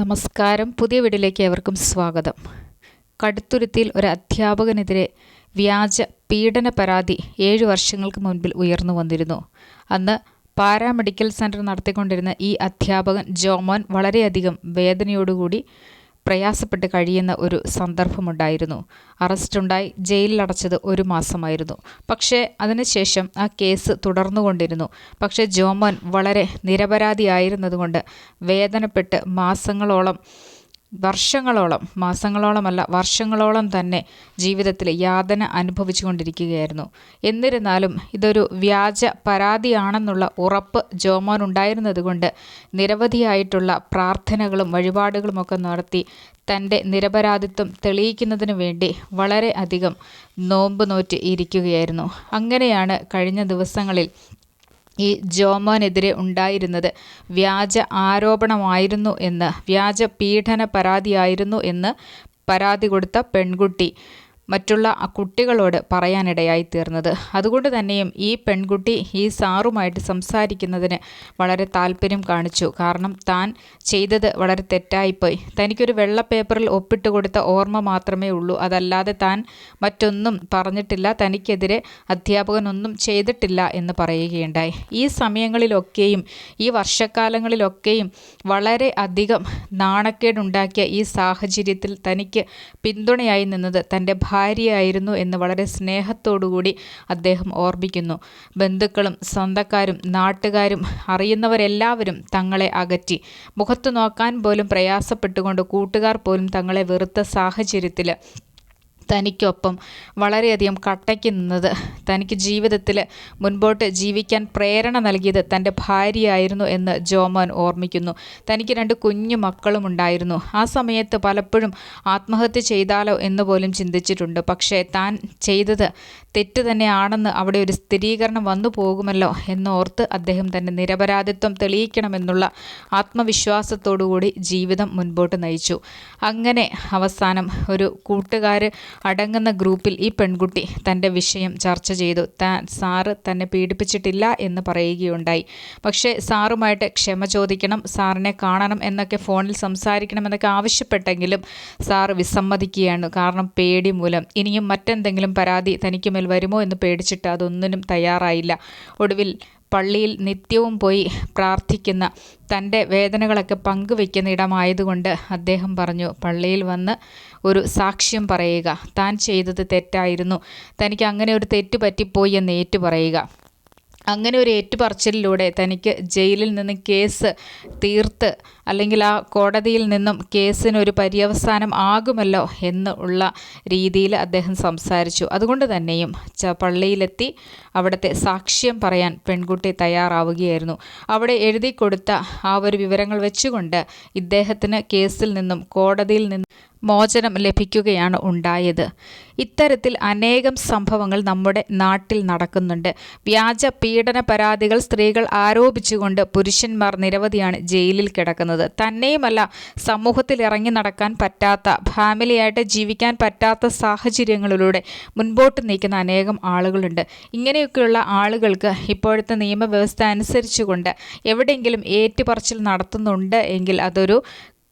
നമസ്കാരം. പുതിയ വീഡിയോയിലേക്ക് ഏവർക്കും സ്വാഗതം. കടുത്തുരുത്തിയിൽ ഒരു അധ്യാപകനെതിരെ വ്യാജ പീഡന പരാതി ഏഴു വർഷങ്ങൾക്ക് മുൻപിൽ ഉയർന്നു വന്നിരുന്നു. അന്ന് പാരാമെഡിക്കൽ സെന്റർ നടത്തിക്കൊണ്ടിരുന്ന ഈ അധ്യാപകൻ ജോമോൻ വളരെയധികം വേദനയോടുകൂടി പ്രയാസപ്പെട്ട് കഴിയുന്ന ഒരു സന്ദർഭമുണ്ടായിരുന്നു. അറസ്റ്റുണ്ടായി ജയിലിലടച്ചത് ഒരു മാസമായിരുന്നു. പക്ഷേ അതിനുശേഷം ആ കേസ് തുടർന്നുകൊണ്ടിരുന്നു. പക്ഷേ ജോമോൻ വളരെ നിരപരാധിയായിരുന്നതുകൊണ്ട് വേദനപ്പെട്ട് മാസങ്ങളോളം വർഷങ്ങളോളം മാസങ്ങളോളമല്ല വർഷങ്ങളോളം തന്നെ ജീവിതത്തിൽ യാതന അനുഭവിച്ചുകൊണ്ടിരിക്കുകയായിരുന്നു. എന്നിരുന്നാലും ഇതൊരു വ്യാജ പരാതിയാണെന്നുള്ള ഉറപ്പ് ജോമോൻ ഉണ്ടായിരുന്നതുകൊണ്ട് നിരവധിയായിട്ടുള്ള പ്രാർത്ഥനകളും വഴിപാടുകളുമൊക്കെ നടത്തി തന്റെ നിരപരാധിത്വം തെളിയിക്കുന്നതിന് വേണ്ടി വളരെ അധികം നോമ്പ് നോറ്റ് ഇരിക്കുകയായിരുന്നു. അങ്ങനെയാണ് കഴിഞ്ഞ ദിവസങ്ങളിൽ ഈ ജോമോനെതിരെ ഉണ്ടായിരുന്നത്. വ്യാജ ആരോപണമായിരുന്നു എന്ന് വ്യാജ പീഡന പരാതിയായിരുന്നു എന്ന് പരാതി കൊടുത്ത പെൺകുട്ടി. മറ്റുള്ള കുട്ടികളോട് പറയാനിടയായി തീർന്നത്. അതുകൊണ്ട് തന്നെയും ഈ പെൺകുട്ടി ഈ സാറുമായിട്ട് സംസാരിക്കുന്നതിന് വളരെ താല്പര്യം കാണിച്ചു. കാരണം താൻ ചെയ്തത് വളരെ തെറ്റായിപ്പോയി. തനിക്കൊരു വെള്ള പേപ്പറിൽ ഒപ്പിട്ട് കൊടുത്ത ഓർമ്മ മാത്രമേ ഉള്ളൂ. അതല്ലാതെ താൻ മറ്റൊന്നും പറഞ്ഞിട്ടില്ല. തനിക്കെതിരെ അധ്യാപകനൊന്നും ചെയ്തിട്ടില്ല എന്ന് പറയുകയുണ്ടായി. ഈ സമയങ്ങളിലൊക്കെയും ഈ വർഷക്കാലങ്ങളിലൊക്കെയും വളരെ അധികം നാണക്കേടുണ്ടാക്കിയ ഈ സാഹചര്യത്തിൽ തനിക്ക് പിന്തുണയായി നിന്നത് തന്റെ ഭാര്യയായിരുന്നു എന്ന് വളരെ സ്നേഹത്തോടുകൂടി അദ്ദേഹം ഓർമ്മിക്കുന്നു. ബന്ധുക്കളും സ്വന്തക്കാരും നാട്ടുകാരും അറിയുന്നവരെല്ലാവരും തങ്ങളെ അകറ്റി. മുഖത്തു നോക്കാൻ പോലും പ്രയാസപ്പെട്ടുകൊണ്ട് കൂട്ടുകാർ പോലും തങ്ങളെ വെറുത്ത സാഹചര്യത്തിൽ തനിക്കൊപ്പം വളരെയധികം കട്ടയ്ക്ക് നിന്നത്. തനിക്ക് ജീവിതത്തിൽ മുൻപോട്ട് ജീവിക്കാൻ പ്രേരണ നൽകിയത് തന്റെ ഭാര്യയായിരുന്നു എന്ന് ജോമോൻ ഓർമ്മിക്കുന്നു. തനിക്ക് രണ്ട് കുഞ്ഞു മക്കളും ഉണ്ടായിരുന്നു. ആ സമയത്ത് പലപ്പോഴും ആത്മഹത്യ ചെയ്താലോ എന്ന് പോലും ചിന്തിച്ചിട്ടുണ്ട്. പക്ഷേ താൻ ചെയ്തത് തെറ്റ് തന്നെയാണെന്ന് അവിടെ ഒരു സ്ഥിരീകരണം വന്നു പോകുമല്ലോ എന്നോർത്ത് അദ്ദേഹം തന്റെ നിരപരാധിത്വം തെളിയിക്കണമെന്നുള്ള ആത്മവിശ്വാസത്തോടുകൂടി ജീവിതം മുൻപോട്ട് നയിച്ചു. അങ്ങനെ അവസാനം ഒരു കൂട്ടുകാർ അടങ്ങുന്ന ഗ്രൂപ്പിൽ ഈ പെൺകുട്ടി തന്റെ വിഷയം ചർച്ച ചെയ്തു. താൻ സാറ് തന്നെ പീഡിപ്പിച്ചിട്ടില്ല എന്ന് പറയുകയുണ്ടായി. പക്ഷേ സാറുമായിട്ട് ക്ഷമ ചോദിക്കണം സാറിനെ കാണണം എന്നൊക്കെ ഫോണിൽ സംസാരിക്കണം എന്നൊക്കെ ആവശ്യപ്പെട്ടെങ്കിലും സാർ വിസമ്മതിക്കുകയാണ്. കാരണം പേടി മൂലം. ഇനിയും മറ്റെന്തെങ്കിലും പരാതി തനിക്ക് മേൽ വരുമോ എന്ന് പേടിച്ചിട്ട് അതൊന്നിനും തയ്യാറായില്ല. ഒടുവിൽ പള്ളിയിൽ നിത്യവും പോയി പ്രാർത്ഥിക്കുന്ന തന്റെ വേദനകളൊക്കെ പങ്കുവെക്കുന്ന ഇടമായതുകൊണ്ട് അദ്ദേഹം പറഞ്ഞു പള്ളിയിൽ വന്ന് ഒരു സാക്ഷ്യം പറയുക. താൻ ചെയ്തത് തെറ്റായിരുന്നു. തനിക്ക് അങ്ങനെ ഒരു തെറ്റ് പറ്റിപ്പോയി എന്ന് ഏറ്റു പറയുക. അങ്ങനെ ഒരു ഏറ്റുപറച്ചിലൂടെ തനിക്ക് ജയിലിൽ നിന്ന് കേസ് തീർത്ത് അല്ലെങ്കിൽ ആ കോടതിയിൽ നിന്നും കേസിനൊരു പര്യവസാനം ആകുമല്ലോ എന്ന് ഉള്ള രീതിയിൽ അദ്ദേഹം സംസാരിച്ചു. അതുകൊണ്ട് തന്നെയും പള്ളിയിലെത്തി അവിടുത്തെ സാക്ഷ്യം പറയാൻ പെൺകുട്ടി തയ്യാറാവുകയായിരുന്നു. അവിടെ എഴുതി കൊടുത്ത ആ ഒരു വിവരങ്ങൾ വെച്ചുകൊണ്ട് ഇദ്ദേഹത്തിന് കേസിൽ നിന്നും കോടതിയിൽ നിന്നും മോചനം ലഭിക്കുകയാണ് ഉണ്ടായത്. ഇത്തരത്തിൽ അനേകം സംഭവങ്ങൾ നമ്മുടെ നാട്ടിൽ നടക്കുന്നുണ്ട്. വ്യാജ പീഡന പരാതികൾ സ്ത്രീകൾ ആരോപിച്ചുകൊണ്ട് പുരുഷന്മാർ നിരവധിയാണ് ജയിലിൽ കിടക്കുന്നത്. തന്നെയുമല്ല സമൂഹത്തിൽ ഇറങ്ങി നടക്കാൻ പറ്റാത്ത ഫാമിലിയായിട്ട് ജീവിക്കാൻ പറ്റാത്ത സാഹചര്യങ്ങളിലൂടെ മുൻപോട്ട് നീക്കുന്ന അനേകം ആളുകളുണ്ട്. ഇങ്ങനെയൊക്കെയുള്ള ആളുകൾക്ക് ഇപ്പോഴത്തെ നിയമവ്യവസ്ഥ അനുസരിച്ചുകൊണ്ട് എവിടെയെങ്കിലും ഏറ്റുപറച്ചിൽ നടത്തുന്നുണ്ട് എങ്കിൽ അതൊരു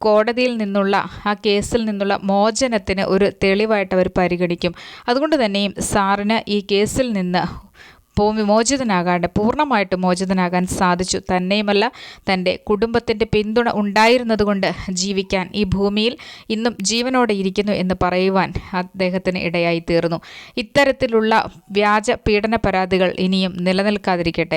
കോടതിയിൽ നിന്നുള്ള ആ കേസിൽ നിന്നുള്ള മോചനത്തിന് ഒരു തെളിവായിട്ട് അവർ പരിഗണിക്കും. അതുകൊണ്ട് തന്നെയും സാറിന് ഈ കേസിൽ നിന്ന് മോചിതനാകാണ്ട് പൂർണമായിട്ട് മോചിതനാകാൻ സാധിച്ചു. തന്നെയുമല്ല തന്റെ കുടുംബത്തിന്റെ പിന്തുണ ഉണ്ടായിരുന്നതുകൊണ്ട് ജീവിക്കാൻ ഈ ഭൂമിയിൽ ഇന്നും ജീവനോടെ ഇരിക്കുന്നു എന്ന് പറയുവാൻ അദ്ദേഹത്തിന് ഇടയായി തീർന്നു. ഇത്തരത്തിലുള്ള വ്യാജ പീഡന പരാതികൾ ഇനിയും നിലനിൽക്കാതിരിക്കട്ടെ.